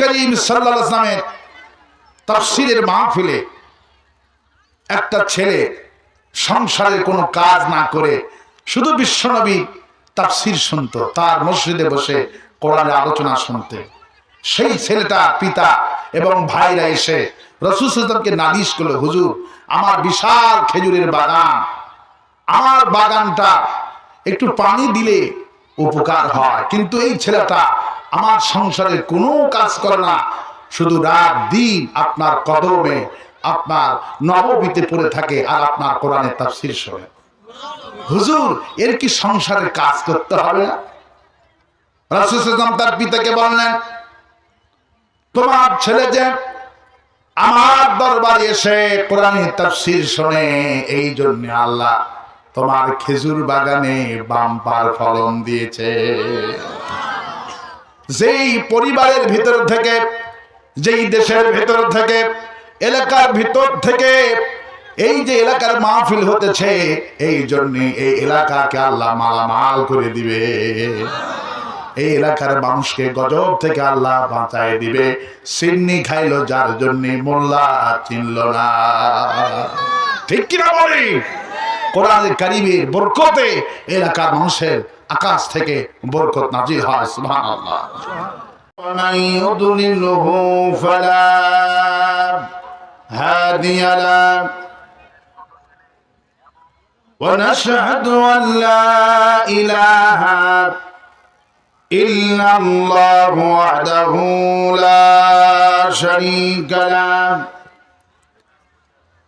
করিম সাল্লাল্লাহু আলাইহি সাল্লামের তাফসীরের মাহফিলে একটা ছেলে সংসারের কোনো কাজ না করে শুধু বিশ্বনবী তাফসীর শুনতো, তার মসজিদে বসে কোরআনের আলোচনা শুনতে। সেই ছেলেটা পিতা এবং ভাইরা এসে রসুল সাল্লামকে নালিশ করল, হুজুর, আমার বিশাল খেজুরের বাগান, আমার বাগানটা একটু পানি দিলে উপকার হয়। কিন্তু এই ছেলেটা আমার সংসারের কোনো কাজ করে না। শুধু রাত, দিন আপনার কদমে আপনার নববীতে পড়ে থাকে আর আপনার কোরআনের তাফসীর শোনে। হুজুর, এর কি সংসারের কাজ করতে হবে? না তার পিতাকে বললেন, তোমার ছেলে যে আমার দরবারে এসে কোরআনের তাফসীর শোনে, এই জন্য আল্লাহ তোমার খেজুর বাগানে বাম্পার ফলন দিয়েছে। যেই পরিবারের ভিতর থেকে, যেই দেশের ভিতর থেকে, এলাকার ভিতর থেকে, এই যে এলাকার মাহফিল হতেছে, এই জন্য এই এলাকাকে আল্লাহ মালামাল করে দিবে। এই এলাকার মানুষকে গজব থেকে আল্লাহ বাঁচায় দিবে। সিন্নি খাইলো যার জন্য, মোল্লা চিনল না। ঠিক কিনা বলি? কোরআনের কারিমের বরকতে এলাকার মানুষের আকাশ থেকে বরকত নাজি হয় সুবহানাল্লাহ। ইল্লাল্লাহু ওয়াহদাহু লা শারীকা লা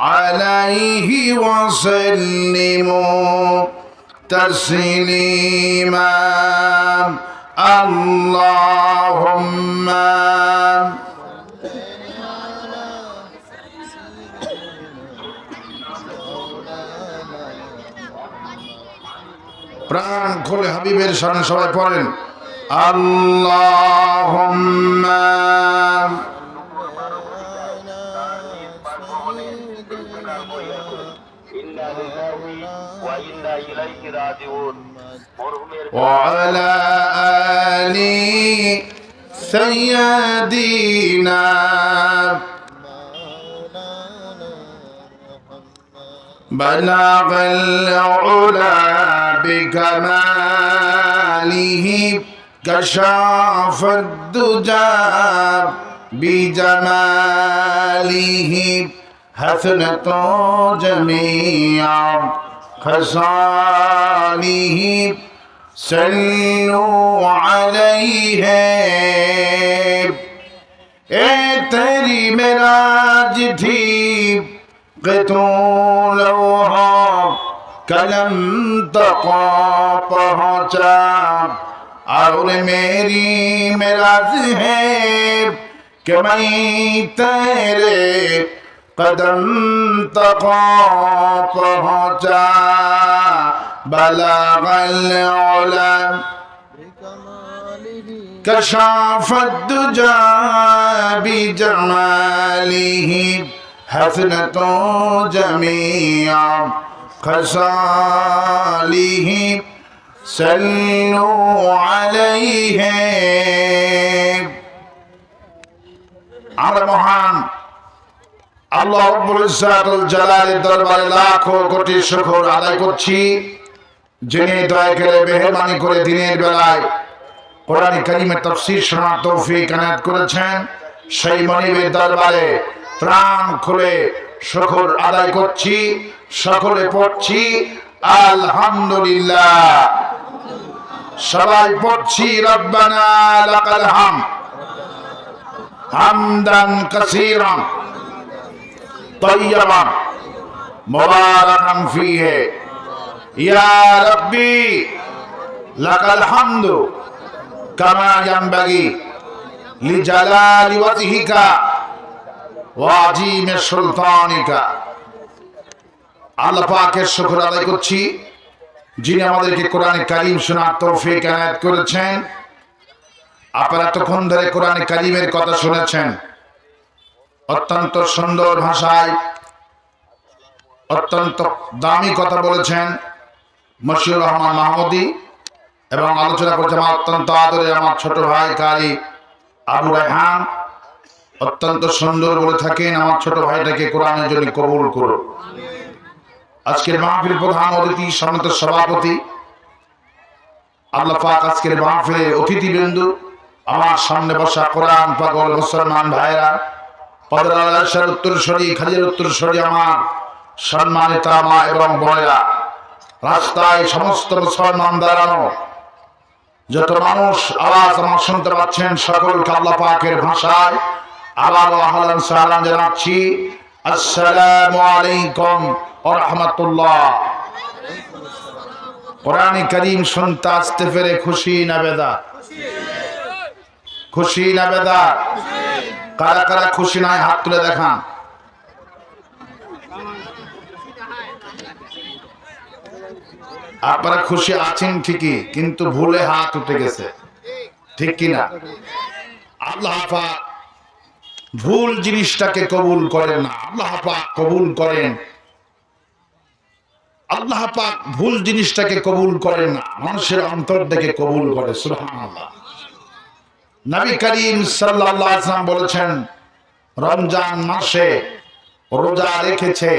عليه وسلموا تسليما اللهم প্রাণ খোলে হাবিবের সামনে সবাই পড়েন আল্লাহুম্মা وعلى آل سيدنا بلغ العلا بكماله كشاف الدجى بجماله. हसनतों जमिया खसाली सल्लू है ए तेरी मेराज थी कतूल कलम तो तक पहुँचा? और मेरी मेराज है कि मैं तेरे قدم तको पहुँचा बलागल العلا كشاف الدجى بجماله حسنة جميع خصاله سلوا عليه. على محمد. আল্লাহ রব্বুল ইজ্জাতুল জালালের দরবারে লাখো কোটি শুকর আদায় করছি, যিনি দয়া করে মেহরবানি করে দিনের বেলায় কোরআন কারিমের তাফসীর শোনার তৌফিক এনায়েত করেছেন, সেই মনিবের দরবারে প্রাণ খুলে শুকর আদায় করছি, সকলে পড়ছি, আলহামদুলিল্লাহ। সবাই পড়ছি, রব্বানা লাকাল হামদ হামদান কাসীরান। তৈয়বা মুবারাকান ফিহে। ইয়া লাকাল হামদু, কামা ইয়ানবাগি ওয়াজহিকা ওয়া সুলতানিকা। আল্লাহ শুকর আদায় করছি, যিনি আমাদেরকে কোরআন কারিম শোনার তৌফিক আয়াত করেছেন। আপনারা তখন ধরে কোরআন কারিমের কথা শুনেছেন। অত্যন্ত সুন্দর ভাষায় অত্যন্ত দামি কথা বলেছেন মশিউর রহমান মাহমুদি এবং আলোচনা করেছেন আমার অত্যন্ত আদরে আমার ছোট ভাই কারি আবু রায়হান। অত্যন্ত সুন্দর বলে থাকেন আমার ছোট ভাইটাকে কোরআনের জন্য কবুল করো আজকের মাহফিল প্রধান অতিথি সমিত সভাপতি, আল্লাহ পাক আজকের মাহফিলে অতিথিবৃন্দ, আমার সামনে বসা কোরআন পাগল মুসলমান ভাইরা পদরালার উত্তরস্বরী খালির উত্তরস্বরী আমার সম্মানিতা মা এবং বোনেরা। রাস্তায় সমস্ত মুসলমান দাঁড়ানো, যত মানুষ আওয়াজ আমার শুনতে পাচ্ছেন, সকলকে আল্লাহ পাকের ভাষায় আবার আহলান সালাম জানাচ্ছি। আসসালামু আলাইকুম ওয়া রাহমাতুল্লাহ। কোরআনে কারীম শুনতে আসতে পেরে খুশি না বেদা? খুশি না বেদা? কারা কারা খুশি নয় হাত তুলে দেখান। আপনারা খুশি আছেন ঠিকই কিন্তু ভুলে হাত উঠে গেছে। ঠিক কিনা? আল্লাহ পাক ভুল জিনিসটাকে কবুল করেন না। আল্লাহ পাক কবুল করেন। আল্লাহ পাক ভুল জিনিসটাকে কবুল করেন না। মানুষের অন্তর থেকে কবুল করে সুবহানাল্লাহ। নবী করিম ওয়াসাল্লাম বলেছেন রমজান মাসে রোজা রেখেছে।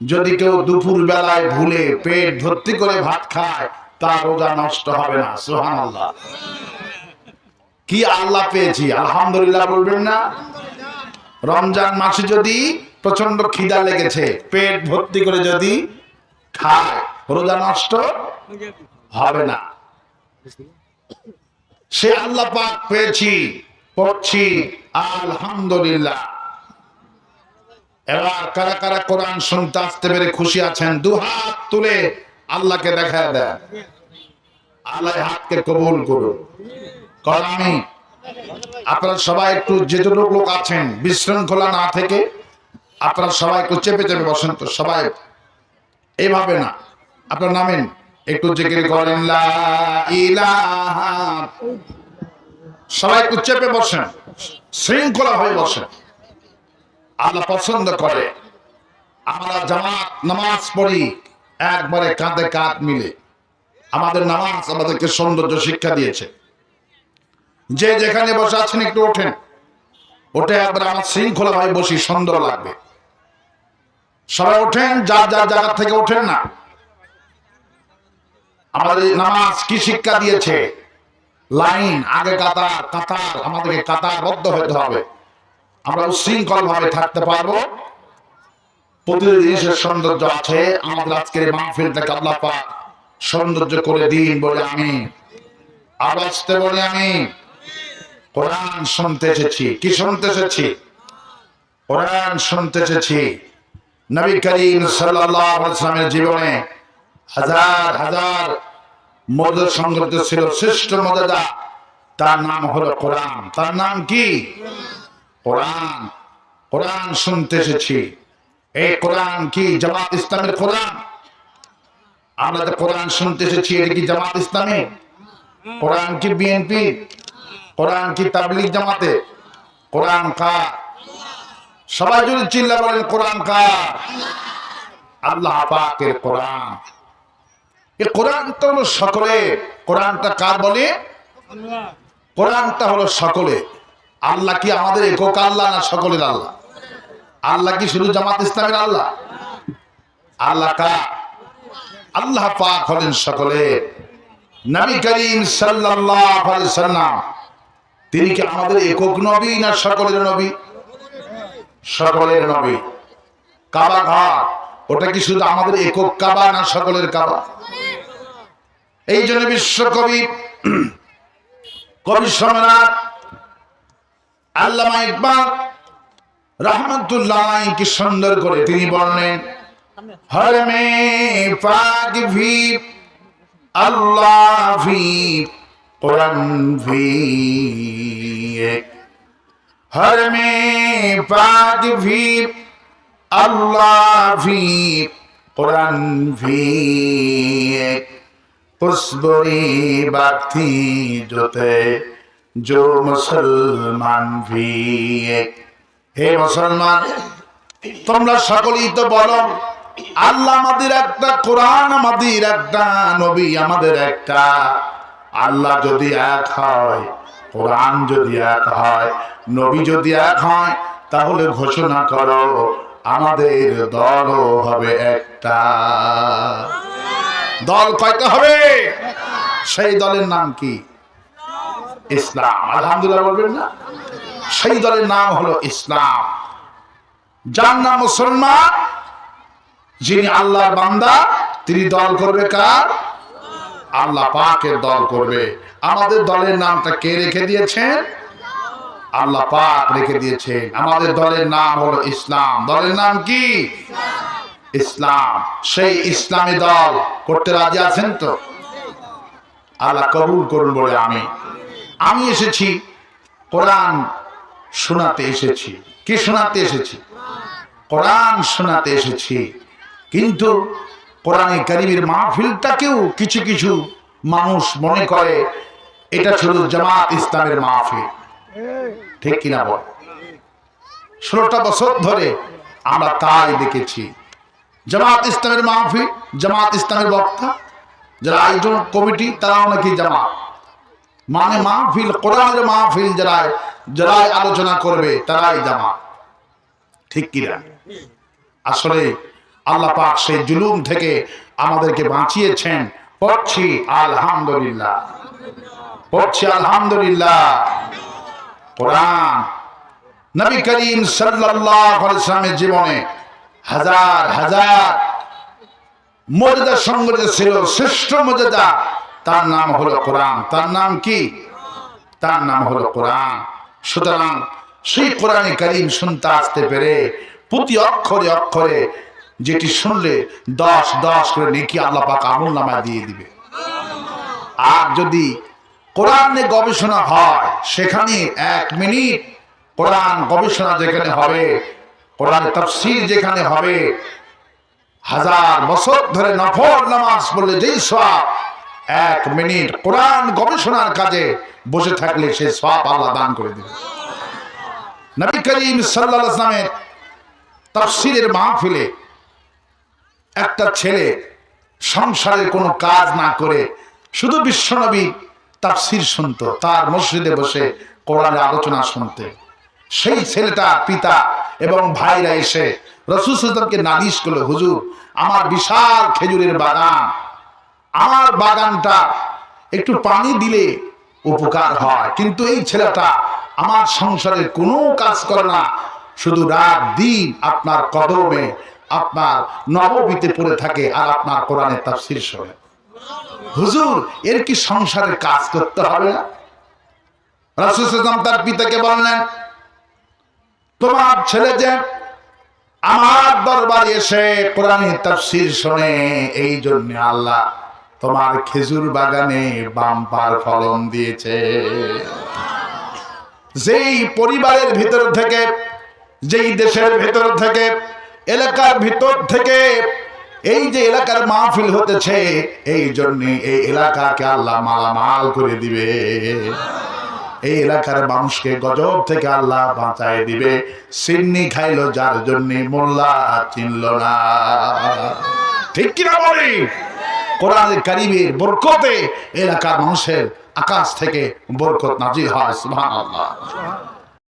যদি কেউ দুপুর বেলায় ভুলে পেট ভর্তি করে ভাত খায় তার রোজা নষ্ট হবে না। সোহান আল্লাহ কি আল্লাহ পেয়েছি? আলহামদুলিল্লাহ বলবেন না। রমজান মাসে যদি প্রচণ্ড খিদা লেগেছে পেট ভর্তি করে যদি খায় রোজা নষ্ট হবে না। সে আল্লাহ পাক পেয়েছি, পড়ছি, আলহামদুলিল্লাহ। এবার কারা কারা কোরআন শুনতে আসতে পেরে খুশি আছেন, দু হাত তুলে আল্লাহকে দেখা দেন। আল্লাহ হাতকে কবুল করুন। কারণ আমি, আপনারা সবাই একটু যেটুকু লোক আছেন, বিশৃঙ্খলা না থেকে আপনারা সবাই একটু চেপে চেপে বসেন তো, সবাই এইভাবে না। আপনার নামেন। একটু জিকির করেন লা ইলাহা সবাই একটু চেপে বসেন শৃঙ্খলা হয়ে বসেন। আল্লাহ পছন্দ করে। আমরা জামাত নামাজ পড়ি একবারে কাঁধে কাঁধ মিলে। আমাদের নামাজ আমাদেরকে সৌন্দর্য শিক্ষা দিয়েছে। যে যেখানে বসে আছেন একটু ওঠেন। ওঠে একবার আমার শৃঙ্খলা ভাবে বসি সুন্দর লাগবে। সবাই ওঠেন যার যার জায়গা থেকে ওঠেন না। আমাদের নামাজ কি শিক্ষা দিয়েছে? লাইন, আগে কাতার কাতার, আমাদেরকে কাতারবদ্ধ হতে হবে। আমরা উশৃঙ্খল ভাবে থাকতে পারব। প্রতিটি সৌন্দর্য আছে। আমাদের আজকের মাহফিলটাকে আল্লাহ পাক সৌন্দর্য করে দিন বলে আমি আওয়াজতে বলে আমি কোরআন শুনতে এসেছি। কি শুনতে এসেছি? কোরআন শুনতে এসেছি। নবী করিম আলাইহি জীবনে হাজার হাজার মদত সংগঠিত ছিল শ্রেষ্ঠ মর্যাদা তার নাম হলো কোরআন। তার নাম কি? কোরআন। কোরআন শুনতে এসেছি। এই কোরআন কি? জামাত ইসলামের কোরআন? আমরা তো কোরআন শুনতে এসেছি। এটা কি জামাত ইসলামী? কোরআন কি বিএনপি? কোরআন কি তাবলিগ জামাতে? কোরআন কা সবাই যদি চিল্লা বলেন কোরআন কার? আল্লাহ পাকের কোরআন। কোরআনটা হলো সকলে। কোরআনটা কার বলে? কোরআনটা হলো সকলে। আল্লাহ কি আমাদের একক আল্লাহ না সকলের আল্লাহ? আল্লাহ কি শুধু জামাত ইসলামের আল্লাহ? আল্লাহ কা আল্লাহ পাক হলেন সকলে। নবী করিম সাল্লাল্লাহু আলাইহি সাল্লাম, তিনি কি আমাদের একক নবী না সকলের নবী? সকলের নবী। কাবা ঘর, ওটা কি শুধু আমাদের একক কাবা না সকলের কাবা? এই জন্য বিশ্বকবি কবি সম্রাট আল্লামা ইকবাল রহমতুল্লাহ কি সুন্দর করে তিনি বললেন, হর মে পাক ভি, আল্লাহ ভি কোরআন ভি ইয়ে। হর মে পাক ভি, আল্লাহ ভি কোরআন ভি ইয়ে। खुशबुरी बात थी जो थे जो মুসলমান ভি এক হে মুসলমান তোমরা সকলেই তো বলো আল্লাহ আমাদের একটা কোরআন আমাদের একটা নবী আমাদের একটা আল্লাহ যদি এক হয় কোরআন যদি এক হয় নবী যদি এক হয় তাহলে ঘোষণা করো আমাদের দলও হবে একটা দল কয়টা হবে? সেই দলের নাম কি? ইসলাম। আলহামদুলিল্লাহ বলবেন না? সেই দলের নাম হলো ইসলাম। যার নাম মুসলমান, যিনি আল্লাহর বান্দা, তিনি দল করবে কার? আল্লাহ পাকের দল করবে। আমাদের দলের নামটা কে রেখে দিয়েছেন? আল্লাহ পাক রেখে দিয়েছেন। আমাদের দলের নাম হলো ইসলাম। দলের নাম কি? ইসলাম সেই ইসলামী দল করতে রাজি আছেন তো? আল্লাহ কবুল করুন বলে আমি। আমি এসেছি কোরআন শোনাতে এসেছি। কি শোনাতে এসেছি? কোরআন শোনাতে এসেছি। কিন্তু কোরআনে কারিমের মাহফিলটাকেও কিছু কিছু মানুষ মনে করে এটা শুধু জামাত ইসলামের মাহফিল। ঠিক কিনা বল? ষোলোটা বছর ধরে আমরা তাই দেখেছি। জামাত ইসলামের মাহফিল, জামাত ইসলামের বক্তা, যারা আয়োজন কমিটি, তারাও নাকি জামাত। মানে মাহফিল, কোরআনের মাহফিল যারা যারাই আলোচনা করবে, তারাই জামাত। ঠিক কিনা আসলে আল্লাহ পাক সেই জুলুম থেকে আমাদেরকে বাঁচিয়েছেন। পড়ছি আলহামদুলিল্লাহ। পড়ছি আলহামদুলিল্লাহ। কোরআন নবী করিম সাল্লামের জীবনে হাজার হাজার। মর্যাদা সংগঠিত ছিল, শ্রেষ্ঠ মর্যাদা। তার নাম হলো কোরআন। তার নাম কি? তার নাম হলো কোরআন। সুতরাং সেই কোরআনে করিম শুনতে আসতে পেরে প্রতি অক্ষরে অক্ষরে যেটি শুনলে দশ দশ করে নেকি আল্লাহ পাক আমল নামা দিয়ে দিবে। আর যদি কোরআনে গবেষণা হয়, সেখানে এক মিনিট কোরআন গবেষণা যেখানে হবে কোরআন তফসির যেখানে হবে, হাজার বছর ধরে নফর নামাজ পড়লে যেই সব এক মিনিট কোরআন গবেষণার কাজে বসে থাকলে সে সব আল্লাহ দান করে দেবে। নবী করিম সাল্লাহ ইসলামের তফসিরের মাহফিলে একটা ছেলে সংসারের কোনো কাজ না করে শুধু বিশ্বনবী তাফসির শুনতো, তার মসজিদে বসে কোরআনের আলোচনা শুনতে। সেই ছেলেটা, পিতা এবং ভাইরা এসে রসুল সাল্লামকে নালিশ করল হুজুর আমার বিশাল খেজুরের বাগান আমার বাগানটা একটু পানি দিলে উপকার হয়। কিন্তু এই ছেলেটা আমার সংসারে কোনো কাজ করে না। শুধু রাত দিন আপনার কদমে আপনার নববীতে পড়ে থাকে আর আপনার কোরআনের তার শীর্ষ হুজুর এর কি সংসারের কাজ করতে হবে না? রাসূল তার পিতাকে বললেন তোমার ছেলে যে আমার দরবারে এসে কোরআনের তাফসির শোনে, এই জন্য আল্লাহ তোমার খেজুর বাগানে বাম্পার ফলন দিয়েছে। যেই পরিবারের ভিতর থেকে, যেই দেশের ভিতর থেকে, এলাকার ভিতর থেকে, এই যে এলাকার মাহফিল হতেছে, এই জন্য এই এলাকাকে আল্লাহ মালামাল করে দিবে। এই এলাকার মানুষকে গজব থেকে আল্লাহ বাঁচায় দিবে। সিন্নি খাইলো যার জন্য মোল্লা চিনল না। ঠিক কিনা বলি? কোরআন কারিমের বরকতে এলাকার মানুষের আকাশ থেকে বরকত নাজির হয়, সুবহানাল্লাহ।